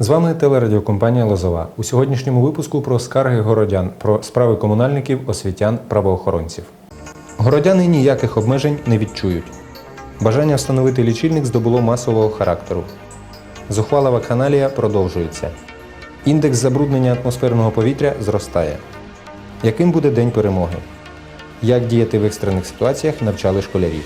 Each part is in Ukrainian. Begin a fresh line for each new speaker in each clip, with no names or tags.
З вами телерадіокомпанія Лозова. У сьогоднішньому випуску про скарги городян, про справи комунальників, освітян, правоохоронців. Городяни ніяких обмежень не відчують. Бажання встановити лічильник здобуло масового характеру. Зухвала вакханалія продовжується. Індекс забруднення атмосферного повітря зростає. Яким буде день перемоги? Як діяти в екстрених ситуаціях навчали школярів.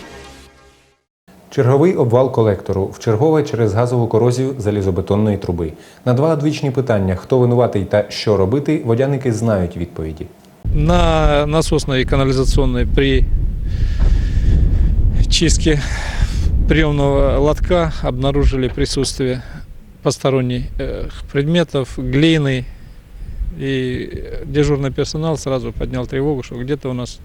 Черговий обвал колектору вчергове через газову корозію залізобетонної труби. На два одвічні питання: хто винуватий та що робити, водяники знають відповіді.
На насосной и канализационной при чистке приемного лотка обнаружили присутствие посторонних э, предметов, глины. И дежурный персонал сразу поднял тревогу, что где-то у нас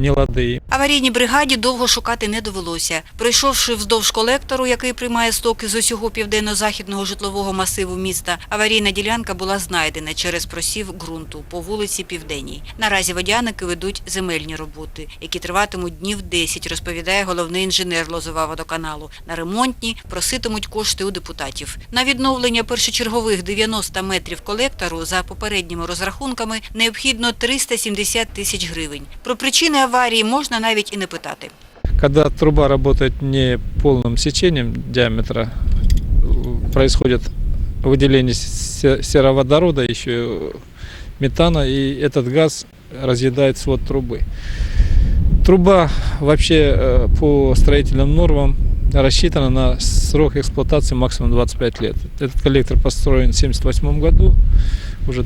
не лады.
Аварійній бригаді довго шукати не довелося. Пройшовши вздовж колектору, який приймає стоки з усього південно-західного житлового масиву міста, аварійна ділянка була знайдена через просів ґрунту по вулиці Південній. Наразі водяники ведуть земельні роботи, які триватимуть днів 10, розповідає головний інженер Лозова водоканалу. На ремонтні проситимуть кошти у депутатів. На відновлення першочергових 90 метрів колектору за попередніми розрахунками необхідно 370 тисяч гривень. Про причини аварії можна навіть і не питати.
Когда труба работает не полным сечением диаметра, э, происходит выделение се- сероводорода, еще метана, и этот газ разъедает свод трубы. Труба вообще э, по строительным нормам рассчитана на срок эксплуатации максимум 25 лет. Этот коллектор построен в 1978 году, уже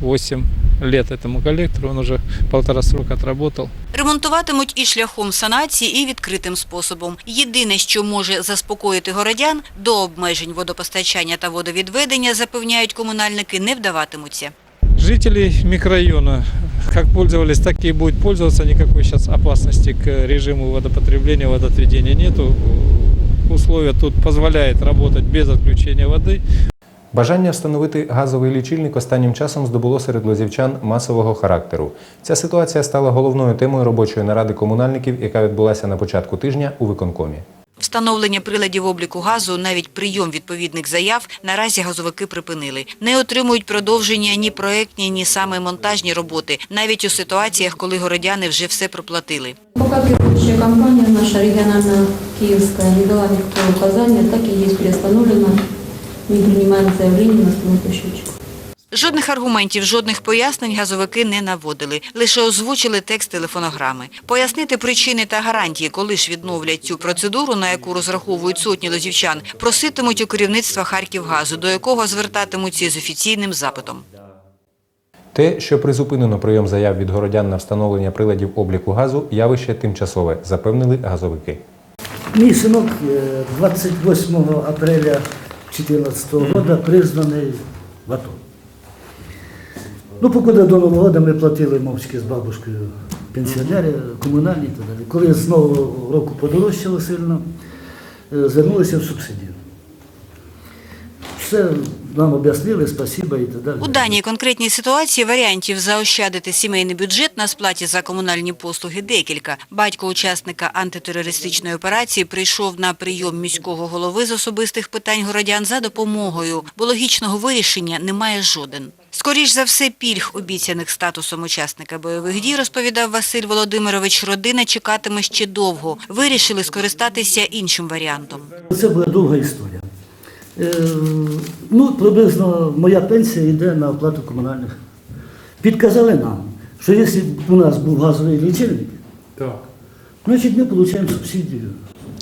38 лет этому коллектору, он уже полтора срока отработал.
Ремонтуватимуть і шляхом санації, і відкритим способом. Єдине, що може заспокоїти городян, до обмежень водопостачання та водовідведення, запевняють комунальники, не вдаватимуться.
Жители микрорайона как пользовались, так и будут пользоваться. Никакой сейчас опасности к режиму водопотребления, водоотведения нету. Условия тут позволяет работать без отключения воды.
Бажання встановити газовий лічильник останнім часом здобуло серед лозівчан масового характеру. Ця ситуація стала головною темою робочої наради комунальників, яка відбулася на початку тижня у виконкомі.
Встановлення приладів обліку газу, навіть прийом відповідних заяв, наразі газовики припинили. Не отримують продовження ні проектні, ні саме монтажні роботи, навіть у ситуаціях, коли городяни вже все проплатили.
Пока керующая компания наша региональная киевская не дала никакого указания, так и есть приостановлено. Не принимаем заявление на установку счетчика.
Жодних аргументів, жодних пояснень газовики не наводили, лише озвучили текст телефонограми. Пояснити причини та гарантії, коли ж відновлять цю процедуру, на яку розраховують сотні лозівчан, проситимуть у керівництва Харківгазу, до якого звертатимуться з офіційним запитом.
Те, що призупинено прийом заяв від городян на встановлення приладів обліку газу, явище тимчасове, запевнили газовики.
Мій синок е, 28 апреля 2014 року признаний в АТО. Ну, покуди до Нового року ми платили мовчки з бабушкою пенсіонери, комунальні і так далі. Коли з Нового року подорожчало сильно, е, звернулися в субсидію. Все нам об'яснили, спасіба і так далі.
У даній конкретній ситуації варіантів заощадити сімейний бюджет на сплаті за комунальні послуги декілька. Батько учасника антитерористичної операції прийшов на прийом міського голови з особистих питань городян за допомогою, бо логічного вирішення немає жоден. Скоріш за все, пільг, обіцяних статусом учасника бойових дій, розповідав Василь Володимирович, родина чекатиме ще довго. Вирішили скористатися іншим варіантом.
Це була довга історія. Е, ну, приблизно моя пенсія йде на оплату комунальних. Підказали нам, що якщо б у нас був газовий лічильник, значить ми отримаємо субсидію.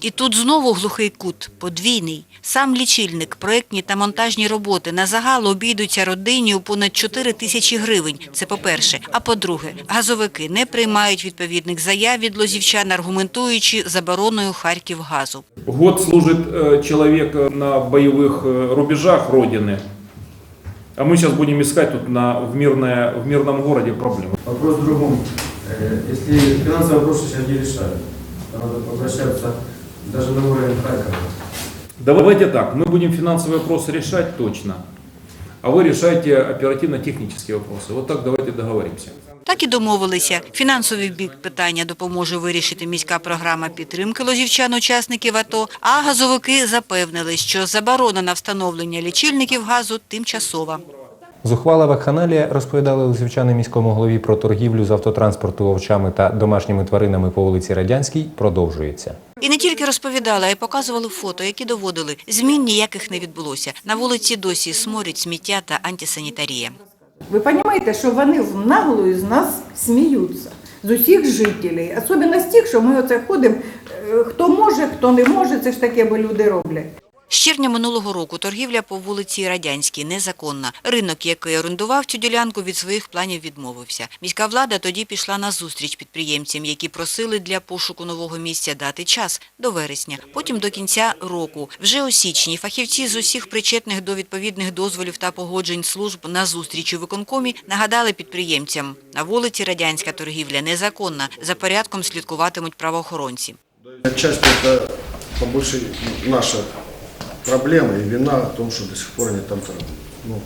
І тут знову глухий кут, подвійний. Сам лічильник, проектні та монтажні роботи на загал обійдуться родині у понад 4 тисячі гривень. Це по-перше. А по-друге, газовики не приймають відповідних заяв від лозівчан, аргументуючи забороною Харківгазу.
Год служит э, человек э, на боевых э, рубежах Родины, а мы сейчас будем искать тут на, в, мирное, в мирном городе проблемы.
Вопрос в другом. Э, Если финансовые вопросы сейчас не решают, то надо обращаться даже на уровень Харькова.
Давайте так, мы будем финансовые вопросы решать точно, а вы решайте оперативно-технические вопросы. Вот так давайте договоримся.
Так і домовилися. Фінансовий бік питання допоможе вирішити міська програма підтримки лозівчан-учасників АТО, а газовики запевнили, що заборона на встановлення лічильників газу тимчасова.
Зухвала вакханалія розповідали лисівчани міському голові про торгівлю з автотранспорту овчами та домашніми тваринами по вулиці Радянській продовжується.
І не тільки розповідали, а й показували фото, які доводили. Змін ніяких не відбулося. На вулиці досі сморід, сміття та антисанітарія.
Ви розумієте, що вони в наглою з нас сміються, з усіх жителів. Особливо з тих, що ми оце ходимо, е, хто може, хто не може, це ж таке, бо люди роблять.
З червня минулого року торгівля по вулиці Радянській незаконна. Ринок, який орендував цю ділянку, від своїх планів відмовився. Міська влада тоді пішла на зустріч підприємцям, які просили для пошуку нового місця дати час до вересня, потім до кінця року. Вже у січні фахівці з усіх причетних до відповідних дозволів та погоджень служб на зустріч у виконкомі нагадали підприємцям, на вулиці Радянська торгівля незаконна. За порядком слідкуватимуть правоохоронці.
Отчасти это по наша проблема и вина в том, что до сих пор они там ну,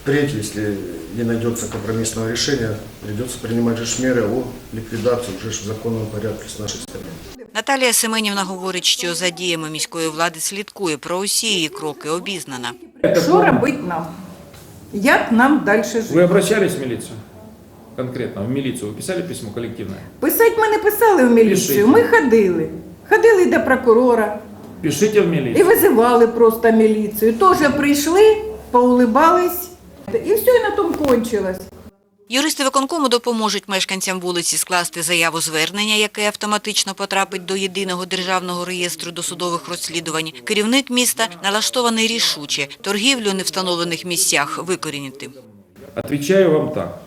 впредь, если не найдется компромиссного решения, придется принимать же ж меры о ликвидации уже ж в законном порядке с нашей стороны.
Наталія Семенівна говорить, що за діями міської влади слідкує про усі її кроки, обізнана.
Що робити нам? Як нам далі жити?
Вы обращались в милицию? Конкретно, в милицию. Вы писали письмо коллективное?
Писати ми не писали в міліцію, ми ходили. Ходили до прокурора
Пишите в
і
милицию.
визивали просто міліцію. Теж прийшли, поулибались, і все, і на тому кончилось.
Юристи виконкому допоможуть мешканцям вулиці скласти заяву звернення, яке автоматично потрапить до єдиного державного реєстру досудових розслідувань. Керівник міста налаштований рішуче торгівлю у невстановлених місцях викорінити.
Отвечаю вам так.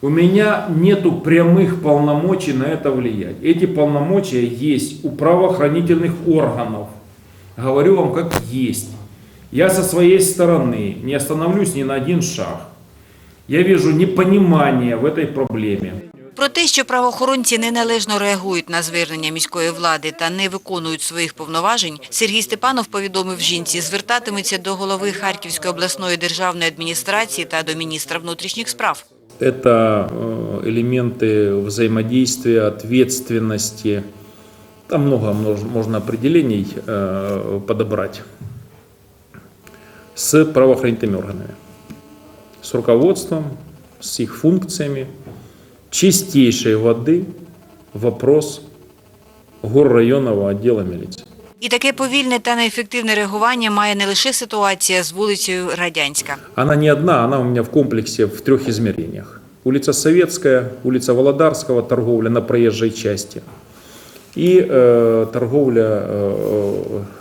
У меня нету прямых полномочий на это влиять. Эти полномочия есть у правоохранительных органов. Говорю вам как есть. Я со своей стороны не остановлюсь ни на один шаг. Я вижу непонимание в этой проблеме.
Про те, що правоохоронці неналежно реагують на звернення міської влади та не виконують своїх повноважень, Сергій Степанов повідомив жінці, звертатиметься до голови Харківської обласної державної адміністрації та до міністра внутрішніх справ.
Это э, элементы взаимодействия, ответственности. Там много мож- можно определений э, подобрать с правоохранительными органами, с руководством, с их функциями. Чистейшей воды вопрос горрайонного отдела милиции.
І таке повільне та неефективне реагування має не лише ситуація з вулицею Радянська.
Она не одна, она у меня в комплексе в трех измерениях. Улица Советская, улица Володарского, торговля на проезжей части. И э, торговля, э,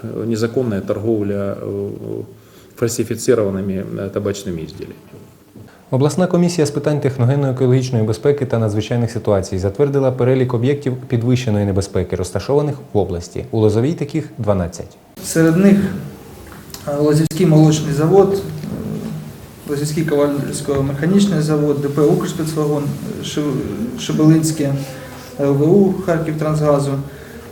э, незаконная торговля э, фальсифицированными э, табачными изделиями.
Обласна комісія з питань техногенно-екологічної безпеки та надзвичайних ситуацій затвердила перелік об'єктів підвищеної небезпеки, розташованих в області. У Лозовій таких 12.
Серед них е, Лозівський молочний завод, е, Лозівський ковальсько-механічний завод, ДП «Укрспецвагон», е, Ши- Шебелинське, ЛВУ Харків Трансгазу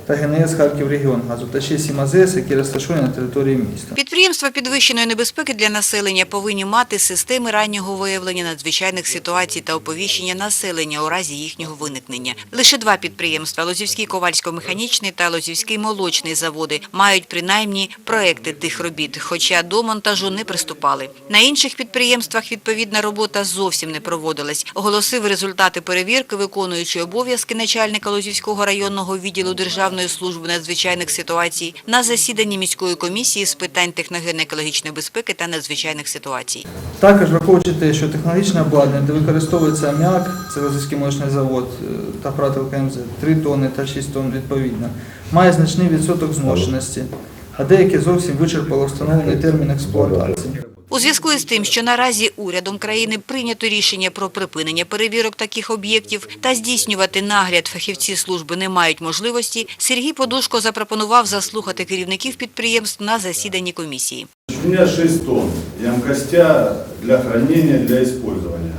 та ГНС Харків Регіонгазу та ще сім які розташовані на території міста.
Підприємства підвищеної небезпеки для населення повинні мати системи раннього виявлення надзвичайних ситуацій та оповіщення населення у разі їхнього виникнення. Лише два підприємства – Лозівський ковальсько-механічний та Лозівський молочний заводи – мають принаймні проекти тих робіт, хоча до монтажу не приступали. На інших підприємствах відповідна робота зовсім не проводилась, оголосив результати перевірки, виконуючи обов'язки начальника Лозівського районного відділу Державної служби надзвичайних ситуацій на засіданні міської комісії з питань техногенно-екологічної безпеки та надзвичайних ситуацій.
Також враховуючи те, що технологічне обладнання, де використовується аміак, це Лозівський молочний завод е, та апарат ЛКМЗ, 3 тонни та 6 тонн відповідно, має значний відсоток зношеності, а деякі зовсім вичерпало встановлений термін експлуатації.
У зв'язку із тим, що наразі урядом країни прийнято рішення про припинення перевірок таких об'єктів та здійснювати нагляд фахівці служби не мають можливості, Сергій Подушко запропонував заслухати керівників підприємств на засіданні комісії.
У меня 6 тонн ямкостя для хранения, для использования.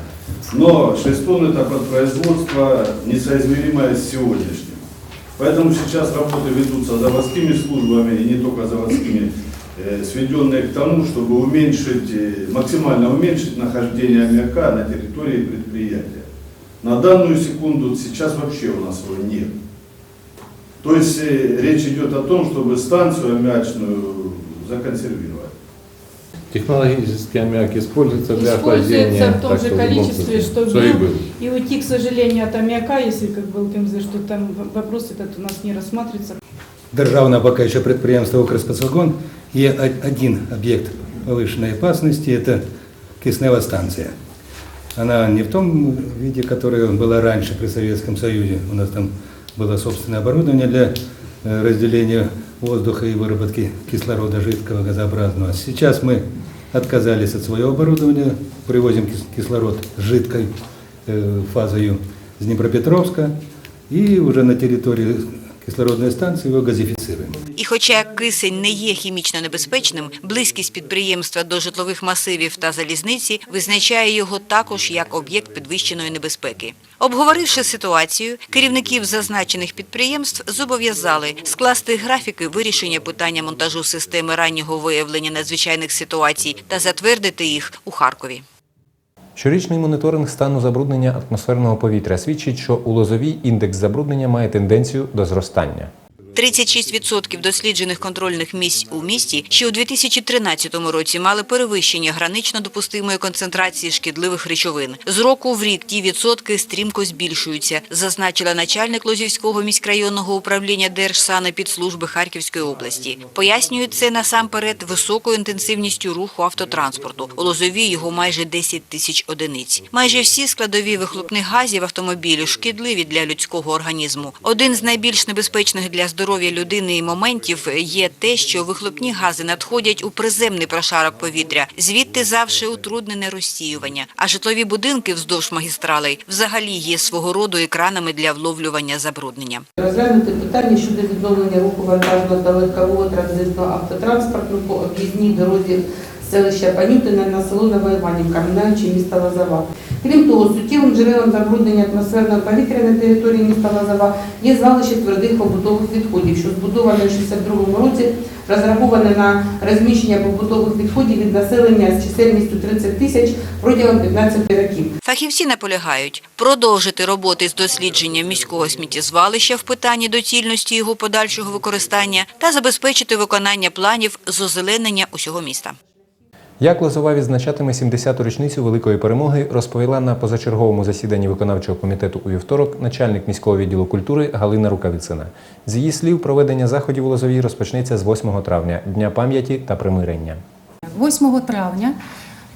Но 6 тонн это под производство несоизмеримое с сегодняшним. Поэтому сейчас работы ведутся заводскими службами и не только заводскими, э, сведенные к тому, чтобы уменьшить, э, максимально уменьшить нахождение аммиака на территории предприятия. На данную секунду сейчас вообще у нас его нет. То есть э, речь идет о том, чтобы станцию аммиачную законсервировать.
Технологический аммиак используется для
Используется
охлаждения.
в том
так
же
любом
количестве, что
Что и
был. И уйти, к сожалению, от аммиака, если как был КМЗ, что там вопрос этот у нас не рассматривается.
Державне поки що підприємство «Укрспецвагон» є о- один об'єкт повищеної опасності – це киснева станція. Она не в том виде, которое была раньше при Советском Союзе. У нас там было собственное оборудование для э, разделения воздуха и выработки кислорода жидкого, газообразного. Сейчас мы отказались от своего оборудования, привозим кис- кислород с жидкой э, фазою с Днепропетровска и уже на территории кислородной станции его газифицируем.
І хоча кисень не є хімічно небезпечним, близькість підприємства до житлових масивів та залізниці визначає його також як об'єкт підвищеної небезпеки. Обговоривши ситуацію, керівників зазначених підприємств зобов'язали скласти графіки вирішення питання монтажу системи раннього виявлення надзвичайних ситуацій та затвердити їх у Харкові.
Щорічний моніторинг стану забруднення атмосферного повітря свідчить, що у Лозовій індекс забруднення має тенденцію до зростання.
36% досліджених контрольних місць у місті ще у 2013 році мали перевищення гранично допустимої концентрації шкідливих речовин. З року в рік ті відсотки стрімко збільшуються, зазначила начальник Лозівського міськрайонного управління Держсанепідслужби Харківської області. Пояснюють це насамперед високою інтенсивністю руху автотранспорту. У Лозовій його майже 10 тисяч одиниць. Майже всі складові вихлопних газів автомобілю шкідливі для людського організму. Один з найбільш небезпечних для здоров'я людини і моментів є те, що вихлопні гази надходять у приземний прошарок повітря. Звідти завжди утруднене розсіювання. А житлові будинки вздовж магістралей взагалі є свого роду екранами для вловлювання забруднення.
Розглянути питання щодо відновлення руху вантажного та легкового транзитного автотранспорту по об'їзній дорозі селища Панютина на село Новоіванівка, минаючи міста Лозова. Крім того, суттєвим джерелом забруднення атмосферного повітря на території міста Лозова є звалище твердих побутових відходів, що збудоване в 62 році, розраховане на розміщення побутових відходів від населення з чисельністю 30 тисяч протягом 15 років.
Фахівці наполягають продовжити роботи з дослідженням міського сміттєзвалища в питанні доцільності його подальшого використання та забезпечити виконання планів з озеленення усього міста.
Як Лозова відзначатиме 70-ту річницю великої перемоги, розповіла на позачерговому засіданні виконавчого комітету у вівторок начальник міського відділу культури Галина Рукавицина. З її слів, проведення заходів у Лозовій розпочнеться з 8 травня, Дня пам'яті та примирення.
8 травня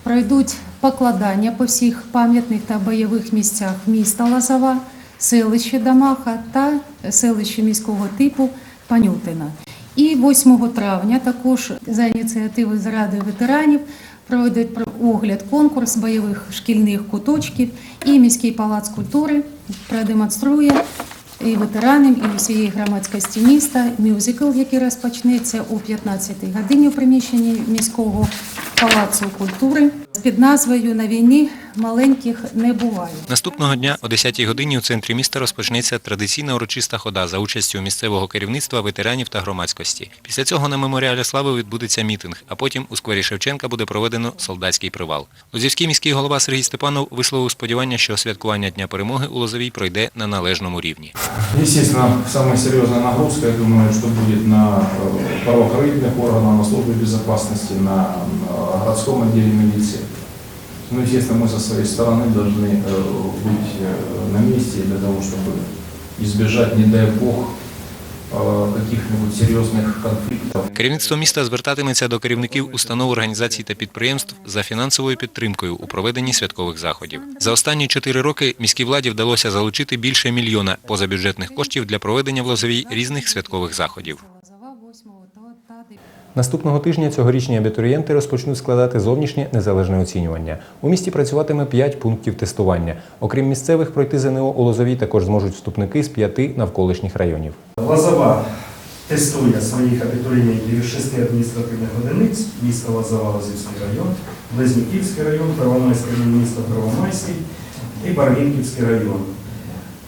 пройдуть покладання по всіх пам'ятних та бойових місцях міста Лозова, селище Дамаха та селище міського типу Панютина. І 8 травня також за ініціативи з Ради ветеранів проведуть про- огляд конкурс бойових шкільних куточків. І міський палац культури продемонструє і ветеранам, і усієї громадськості міста мюзикл, який розпочнеться о 15-й годині у приміщенні міського палацу культури під назвою На війні маленьких не буває.
Наступного дня о 10-й годині у центрі міста розпочнеться традиційна урочиста хода за участю місцевого керівництва, ветеранів та громадськості. Після цього на меморіалі слави відбудеться мітинг, а потім у сквері Шевченка буде проведено солдатський привал. Лозівський міський голова Сергій Степанов висловив сподівання, що святкування Дня перемоги у Лозовій пройде на належному рівні.
Естественно, самая серьезная нагрузка, я думаю, что будет на э, правоохранительных органах, на службе безопасности, на э, городском отделе милиции. Ну, естественно, мы со своей стороны должны э, быть э, на месте для того, чтобы избежать, не дай бог, э, каких-нибудь серьезных конфликтов.
Керівництво міста звертатиметься до керівників установ, організацій та підприємств за фінансовою підтримкою у проведенні святкових заходів. За останні чотири роки міській владі вдалося залучити більше мільйона позабюджетних коштів для проведення в Лозовій різних святкових заходів. Наступного тижня цьогорічні абітурієнти розпочнуть складати зовнішнє незалежне оцінювання. У місті працюватиме 5 пунктів тестування. Окрім місцевих, пройти ЗНО у Лозовій також зможуть вступники з п'яти навколишніх районів.
Лозова тестує своїх абітурієнтів із шести адміністративних одиниць, місто Лозова, Лозівський район, Близнюківський район, Первомайський район, місто Первомайський і Барвінківський район.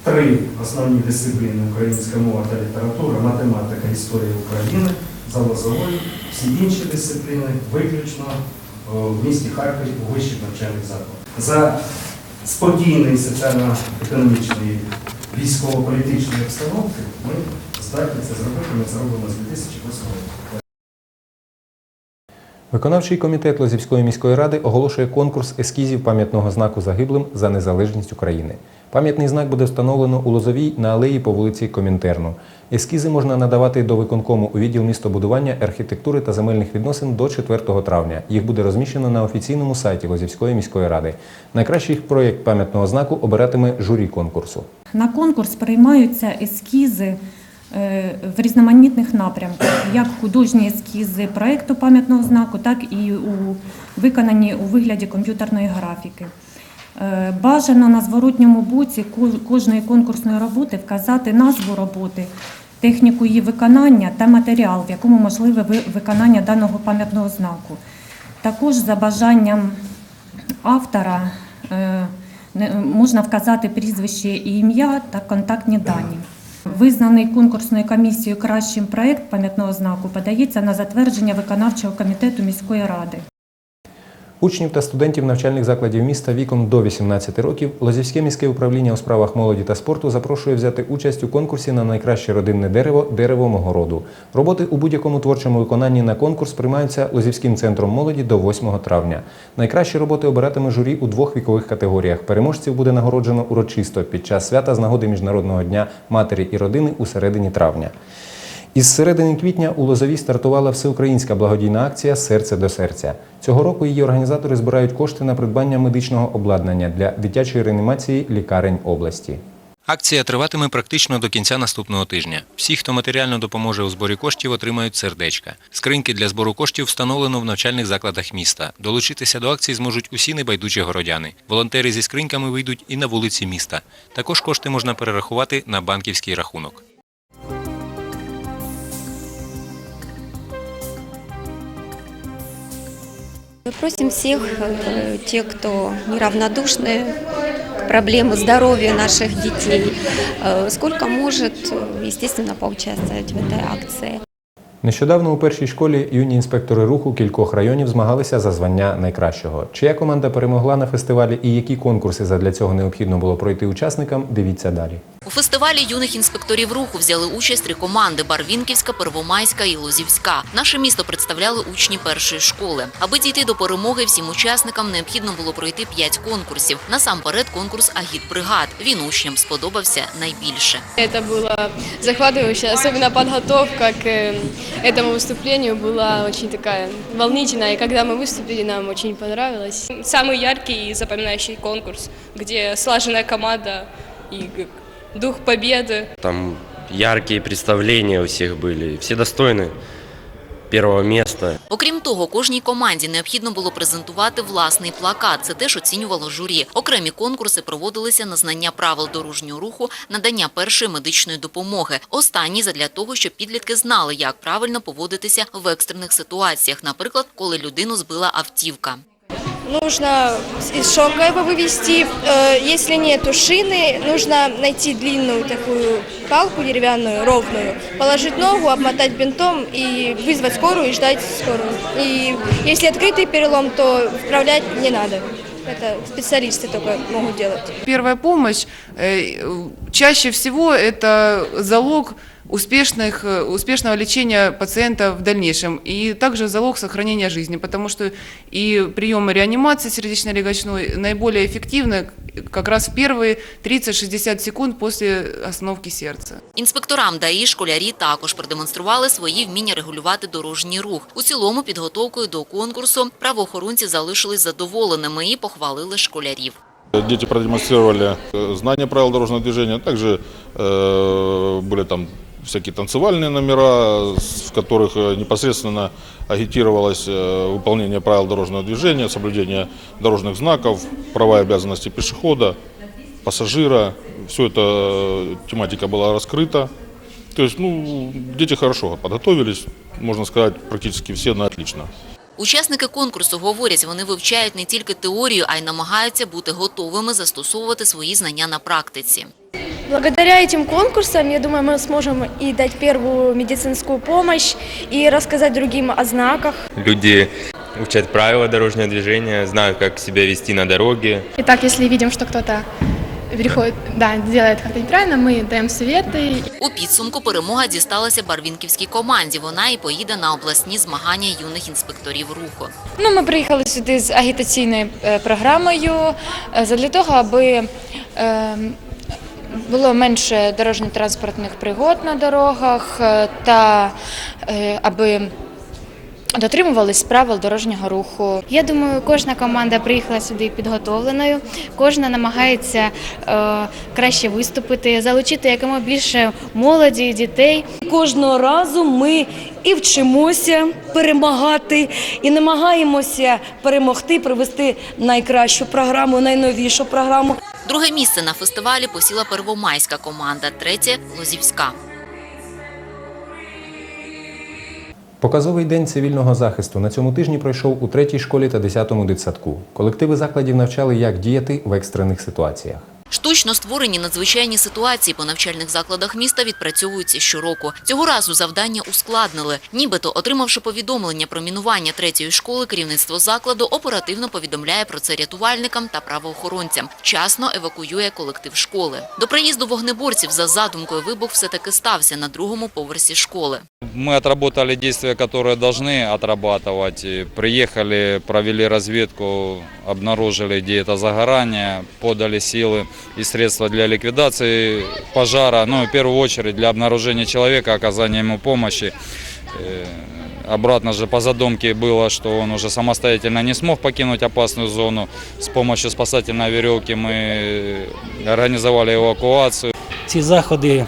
Три основні дисципліни українська мова та література, математика, історія України за Лозовою. Всі інші дисципліни виключно в місті Харкові у вищих навчальних закладах. За спокійної соціально-економічної військово-політичної обстановки ми здатні це зробити. Ми це робимо з 2008 року.
Виконавчий комітет Лозівської міської ради оголошує конкурс ескізів пам'ятного знаку загиблим за незалежність України. Пам'ятний знак буде встановлено у Лозовій на алеї по вулиці Комінтерну. Ескізи можна надавати до виконкому у відділ містобудування, архітектури та земельних відносин до 4 травня. Їх буде розміщено на офіційному сайті Лозівської міської ради. Найкращий проєкт пам'ятного знаку обиратиме журі конкурсу.
На конкурс приймаються ескізи е, в різноманітних напрямках, як художні ескізи проекту пам'ятного знаку, так і у виконані у вигляді комп'ютерної графіки. Е, Бажано на зворотньому боці кожної конкурсної роботи вказати назву роботи, техніку її виконання та матеріал, в якому можливе виконання даного пам'ятного знаку. Також за бажанням автора е, можна вказати прізвище і ім'я та контактні дані. Визнаний конкурсною комісією кращим проект пам'ятного знаку подається на затвердження виконавчого комітету міської ради.
Учнів та студентів навчальних закладів міста віком до 18 років Лозівське міське управління у справах молоді та спорту запрошує взяти участь у конкурсі на найкраще родинне дерево Дерево мого роду. Роботи у будь-якому творчому виконанні на конкурс приймаються Лозівським центром молоді до 8 травня. Найкращі роботи обиратиме журі у двох вікових категоріях. Переможців буде нагороджено урочисто під час свята з нагоди Міжнародного дня матері і родини у середині травня. Із середини квітня у Лозові стартувала всеукраїнська благодійна акція Серце до серця. Цього року її організатори збирають кошти на придбання медичного обладнання для дитячої реанімації лікарень області. Акція триватиме практично до кінця наступного тижня. Всі, хто матеріально допоможе у зборі коштів, отримають сердечка. Скриньки для збору коштів встановлено в навчальних закладах міста. Долучитися до акції зможуть усі небайдужі городяни. Волонтери зі скриньками вийдуть і на вулиці міста. Також кошти можна перерахувати на банківський рахунок.
Мы просим всех, э, тех, кто неравнодушны к проблеме здоровья наших детей, э, сколько может, э, естественно, поучаствовать в этой акции.
Нещодавно у першій школі юні інспектори руху кількох районів змагалися за звання найкращого. Чия команда перемогла на фестивалі і які конкурси задля цього необхідно було пройти учасникам, дивіться далі.
У фестивалі юних інспекторів руху взяли участь три команди: Барвінківська, Первомайська і Лозівська. Наше місто представляли учні першої школи. Аби дійти до перемоги, всім учасникам необхідно було пройти п'ять конкурсів. Насамперед, конкурс агітбригад. Він учням сподобався найбільше.
Это было захватывающе, особенно подготовка к э, этому выступлению была очень такая волнительная. И когда мы выступили, нам очень понравилось. Самый яркий и запоминающий конкурс, где слаженная команда и г- дух победы.
Там яркие представления у всех были, все достойны первого места.
Окрім того, кожній команді необхідно було презентувати власний плакат. Це теж оцінювало журі. Окремі конкурси проводилися на знання правил дорожнього руху, надання першої медичної допомоги. Останні задля того, щоб підлітки знали, як правильно поводитися в екстрених ситуаціях, наприклад, коли людину збила автівка.
Нужно из шока его вывести. Э, Если нету шины, нужно найти длинную такую палку деревянную, ровную, положить ногу, обмотать бинтом и вызвать скорую и ждать скорую. И если открытый перелом, то вправлять не надо. Это специалисты только могут делать.
Первая помощь э, чаще всего это залог успешных, э, успешного лечения пациента в дальнейшем и также залог сохранения жизни, потому что и приемы реанимации сердечно-легочной наиболее эффективны как раз в первые 30-60 секунд после остановки сердца.
Інспекторам ДАІ школярі також продемонстрували свої вміння регулювати дорожній рух. У цілому підготовкою до конкурсу правоохоронці залишились задоволеними і похвалили школярів.
Дети продемонстрировали э, знание правил дорожного движения, также э, были там всякие танцевальные номера, с- в которых э, непосредственно агитировалось э, выполнение правил дорожного движения, соблюдение дорожных знаков, права и обязанности пешехода, пассажира. Все это э, тематика была раскрыта. То есть, ну, дети хорошо подготовились, можно сказать, практически все на отлично.
Учасники конкурсу говорять, вони вивчають не тільки теорію, а й намагаються бути готовими застосовувати свої знання на практиці.
Благодаря этим конкурсам, я думаю, мы сможем и дать первую медицинскую помощь, и рассказать другим о знаках.
Люди
учат правила дорожного движения, знают, как себя вести на дороге.
Итак, если видим, что кто-то переходит, да, делает как-то неправильно, мы даем советы.
У підсумку перемога дісталася барвінківській команді. Вона і поїде на обласні змагання юних інспекторів руху.
Ну, ми приїхали сюди з агітаційною е, програмою е, задля того, аби е, було менше дорожньо-транспортних пригод на дорогах е, та е, аби дотримувались правил дорожнього руху.
Я думаю, кожна команда приїхала сюди підготовленою. Кожна намагається е, краще виступити, залучити якомога більше молоді, дітей.
Кожного разу ми і вчимося перемагати, і намагаємося перемогти, привести найкращу програму, найновішу програму.
Друге місце на фестивалі посіла первомайська команда, третє Лозівська.
Показовий день цивільного захисту на цьому тижні пройшов у третій школі та 10-му дитсадку. Колективи закладів навчали, як діяти в екстрених ситуаціях.
Штучно створені надзвичайні ситуації по навчальних закладах міста відпрацьовуються щороку. Цього разу завдання ускладнили. Нібито, отримавши повідомлення про мінування третьої школи, керівництво закладу оперативно повідомляє про це рятувальникам та правоохоронцям. Вчасно евакуює колектив школи. До приїзду вогнеборців за задумкою вибух все-таки стався на другому поверсі школи.
Мы отработали действия, которые должны отрабатывать. И Приехали, провели разведку, обнаружили, где это загорание, подали силы и средства для ликвидации пожара. Ну, в первую очередь для обнаружения человека, оказания ему помощи. Э, Обратно же по задумке было, что он уже самостоятельно не смог покинуть опасную зону. С помощью спасательной веревки мы организовали эвакуацию.
Ці заходи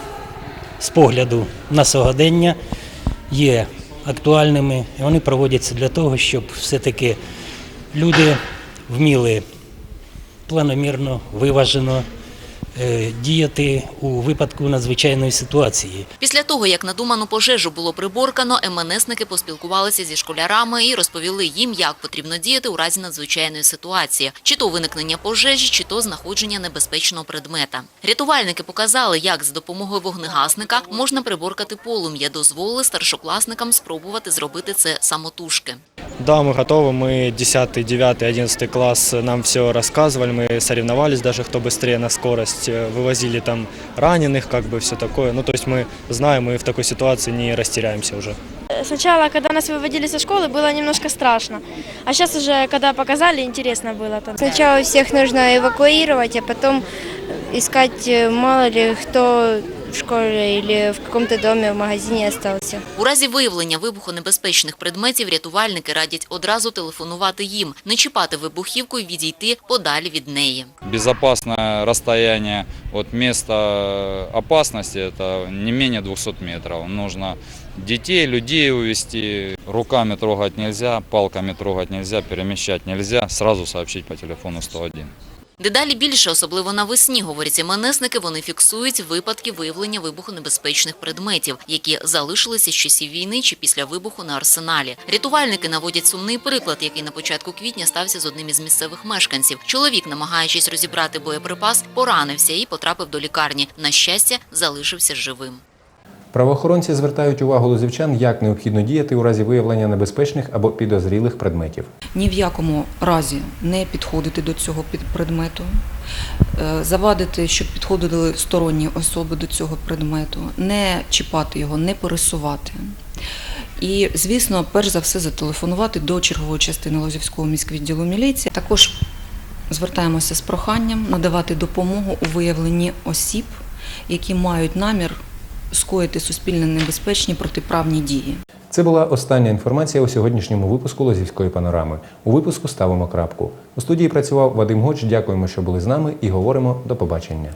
з погляду на сьогодення є актуальними, і вони проводяться для того, щоб все-таки люди вміли планомірно, виважено е, діяти у випадку надзвичайної ситуації.
Після того, як надуману пожежу було приборкано, МНСники поспілкувалися зі школярами і розповіли їм, як потрібно діяти у разі надзвичайної ситуації, чи то виникнення пожежі, чи то знаходження небезпечного предмета. Рятувальники показали, як з допомогою вогнегасника можна приборкати полум'я, дозволили старшокласникам спробувати зробити це самотужки.
Да, мы готовы, мы 10, 9, 11 класс, нам все рассказывали, мы соревновались даже, кто быстрее на скорость, э, вывозили там раненых, как бы все такое. Ну, то есть мы знаем, мы в такой ситуации не растеряемся уже.
Сначала, когда нас выводили со школы, было немножко страшно. А сейчас уже, когда показали, интересно было. Там. Сначала всех нужно эвакуировать, а потом искать, э, мало ли кто в школе или в каком-то доме, в магазине остался.
У разі виявлення вибухонебезпечних предметів рятувальники радять одразу телефонувати їм, не чіпати вибухівку і відійти подалі від неї.
Безопасное расстояние от места опасности – это не менее 200 метров. Нужно детей, людей увести. Руками трогать нельзя, палками трогать нельзя, перемещать нельзя. Сразу сообщить по телефону 101.
Дедалі більше, особливо навесні, говорять МНСники, вони фіксують випадки виявлення вибухонебезпечних предметів, які залишилися з часів війни чи після вибуху на арсеналі. Рятувальники наводять сумний приклад, який на початку квітня стався з одним із місцевих мешканців. Чоловік, намагаючись розібрати боєприпас, поранився і потрапив до лікарні. На щастя, залишився живим.
Правоохоронці звертають увагу лозівчан, як необхідно діяти у разі виявлення небезпечних або підозрілих предметів.
Ні в якому разі не підходити до цього предмету, е, завадити, щоб підходили сторонні особи до цього предмету, не чіпати його, не пересувати. І, звісно, перш за все зателефонувати до чергової частини Лозівського міськвідділу міліції. Також звертаємося з проханням надавати допомогу у виявленні осіб, які мають намір скоїти суспільно небезпечні протиправні дії.
Це була остання інформація у сьогоднішньому випуску Лозівської панорами. У випуску ставимо крапку. У студії працював Вадим Гоч. Дякуємо, що були з нами, і говоримо до побачення.